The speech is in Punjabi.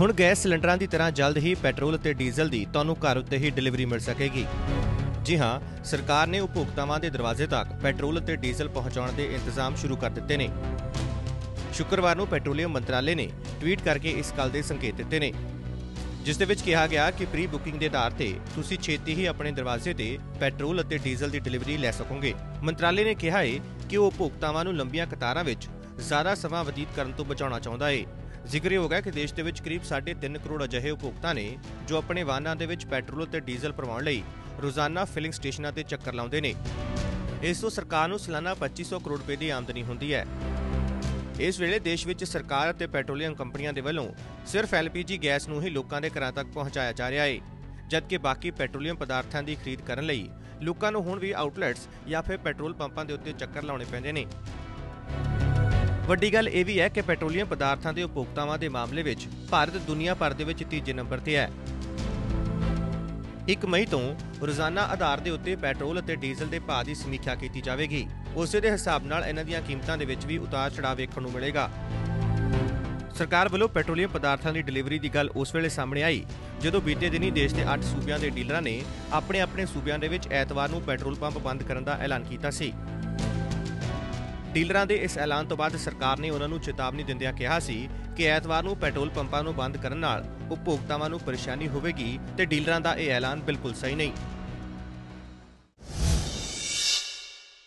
ਹੁਣ ਗੈਸ ਸਿਲੰਡਰਾਂ ਦੀ ਤਰ੍ਹਾਂ ਜਲਦ ਹੀ ਪੈਟਰੋਲ ਅਤੇ ਡੀਜ਼ਲ ਦੀ ਤੁਹਾਨੂੰ ਘਰ ਉੱਤੇ ਹੀ ਡਿਲੀਵਰੀ ਮਿਲ ਸਕੇਗੀ। ਜੀ ਹਾਂ, ਸਰਕਾਰ ਨੇ ਉਪਭੋਗਤਾਵਾਂ ਦੇ ਦਰਵਾਜ਼ੇ ਤੱਕ ਪੈਟਰੋਲ ਅਤੇ ਡੀਜ਼ਲ ਪਹੁੰਚਾਉਣ ਦੇ ਇੰਤਜ਼ਾਮ ਸ਼ੁਰੂ ਕਰ ਦਿੱਤੇ ਨੇ। ਸ਼ੁੱਕਰਵਾਰ ਨੂੰ ਪੈਟਰੋਲੀਅਮ ਮੰਤਰਾਲੇ ਨੇ ਟਵੀਟ ਕਰਕੇ ਇਸ ਗੱਲ ਦੇ ਸੰਕੇਤ ਦਿੱਤੇ ਨੇ, ਜਿਸ ਦੇ ਵਿੱਚ ਕਿਹਾ ਗਿਆ ਕਿ ਪ੍ਰੀ ਬੁਕਿੰਗ ਦੇ ਆਧਾਰ ਤੇ ਤੁਸੀਂ ਛੇਤੀ ਹੀ ਆਪਣੇ ਦਰਵਾਜ਼ੇ ਤੇ ਪੈਟਰੋਲ ਅਤੇ ਡੀਜ਼ਲ ਦੀ ਡਿਲੀਵਰੀ ਲੈ ਸਕੋਗੇ। ਮੰਤਰਾਲੇ ਨੇ ਕਿਹਾ ਹੈ ਕਿ ਉਹ ਉਪਭੋਗਤਾਵਾਂ ਨੂੰ ਲੰਬੀਆਂ ਕਤਾਰਾਂ ਵਿੱਚ ਜ਼ਿਆਦਾ ਸਮਾਂ ਬਤੀਤ ਕਰਨ ਤੋਂ ਬਚਾਉਣਾ ਚਾਹੁੰਦਾ ਹੈ ਜ਼ਿਕਰਯੋਗ ਹੈ ਕਿ ਦੇਸ਼ ਦੇ ਵਿੱਚ ਕਰੀਬ 3.5 ਕਰੋੜ ਅਜਿਹੇ ਉਪਭੋਗਤਾ ਨੇ ਜੋ ਆਪਣੇ ਵਾਹਨਾਂ ਦੇ ਵਿੱਚ ਪੈਟਰੋਲ ਅਤੇ ਡੀਜ਼ਲ ਭਰਵਾਉਣ ਲਈ ਰੋਜ਼ਾਨਾ ਫਿਲਿੰਗ ਸਟੇਸ਼ਨਾਂ ਤੇ ਚੱਕਰ ਲਾਉਂਦੇ ਨੇ। ਇਸ ਤੋਂ ਸਰਕਾਰ ਨੂੰ ਸਾਲਾਨਾ 2500 ਕਰੋੜ ਰੁਪਏ ਦੀ ਆਮਦਨੀ ਹੁੰਦੀ ਹੈ। ਇਸ ਵੇਲੇ ਦੇਸ਼ ਵਿੱਚ ਸਰਕਾਰ ਅਤੇ ਪੈਟਰੋਲੀਅਮ ਕੰਪਨੀਆਂ ਦੇ ਵੱਲੋਂ ਸਿਰਫ ਐਲਪੀਜੀ ਗੈਸ ਨੂੰ ਹੀ ਲੋਕਾਂ ਦੇ ਘਰਾਂ ਤੱਕ ਪਹੁੰਚਾਇਆ ਜਾ ਰਿਹਾ ਹੈ ਜਦਕਿ ਬਾਕੀ ਪੈਟਰੋਲੀਅਮ ਪਦਾਰਥਾਂ ਦੀ ਖਰੀਦ ਕਰਨ ਲਈ ਲੋਕਾਂ ਨੂੰ ਹੁਣ ਵੀ ਆਊਟਲੈਟਸ ਜਾਂ ਫਿਰ ਪੈਟਰੋਲ ਪੰਪਾਂ ਦੇ ਉੱਤੇ ਚੱਕਰ ਲਾਉਣੇ ਪੈਂਦੇ ਨੇ। ਵੱਡੀ ਗੱਲ ਇਹ ਵੀ ਹੈ ਕਿ ਪੈਟਰੋਲੀਅਮ ਪਦਾਰਥਾਂ ਦੇ ਉਪਭੋਗਤਾਵਾਂ ਦੇ ਮਾਮਲੇ ਵਿੱਚ ਭਾਰਤ ਦੁਨੀਆ ਭਰ ਦੇ ਵਿੱਚ ਤੀਜੇ ਨੰਬਰ ਤੇ ਹੈ। 1 ਮਈ ਤੋਂ ਰੋਜ਼ਾਨਾ ਆਧਾਰ ਦੇ ਉੱਤੇ ਪੈਟਰੋਲ ਅਤੇ ਡੀਜ਼ਲ ਦੇ ਭਾਅ ਦੀ ਸਮੀਖਿਆ ਕੀਤੀ ਜਾਵੇਗੀ। ਉਸੇ ਦੇ ਹਿਸਾਬ ਨਾਲ ਇਹਨਾਂ ਦੀਆਂ ਕੀਮਤਾਂ ਦੇ ਵਿੱਚ ਵੀ ਉਤਾਰ ਚੜਾਅ ਵੇਖਣ ਨੂੰ ਮਿਲੇਗਾ। ਸਰਕਾਰ ਵੱਲੋਂ ਪੈਟਰੋਲੀਅਮ ਪਦਾਰਥਾਂ ਦੀ ਡਿਲੀਵਰੀ ਦੀ ਗੱਲ ਉਸ ਵੇਲੇ ਸਾਹਮਣੇ ਆਈ, ਜਦੋਂ ਬੀਤੇ ਦਿਨੀ ਦੇਸ਼ ਦੇ 8 ਸੂਬਿਆਂ ਦੇ ਡੀਲਰਾਂ ਨੇ ਆਪਣੇ ਆਪਣੇ ਸੂਬਿਆਂ ਦੇ ਵਿੱਚ ਐਤਵਾਰ ਨੂੰ ਪੈਟਰੋਲ ਪੰਪ ਬੰਦ ਕਰਨ ਦਾ ਐਲਾਨ ਕੀਤਾ ਸੀ। ਡੀਲਰਾਂ ਦੇ ਇਸ ਐਲਾਨ ਤੋਂ ਬਾਅਦ ਸਰਕਾਰ ਨੇ ਉਹਨਾਂ ਨੂੰ ਚੇਤਾਵਨੀ ਦਿੰਦਿਆਂ ਕਿਹਾ ਸੀ ਕਿ ਐਤਵਾਰ ਨੂੰ ਪੈਟਰੋਲ ਪੰਪਾਂ ਨੂੰ ਬੰਦ ਕਰਨ ਨਾਲ ਉਪਭੋਗਤਾਵਾਂ ਨੂੰ ਪਰੇਸ਼ਾਨੀ ਹੋਵੇਗੀ ਤੇ ਡੀਲਰਾਂ ਦਾ ਇਹ ਐਲਾਨ ਬਿਲਕੁਲ ਸਹੀ ਨਹੀਂ।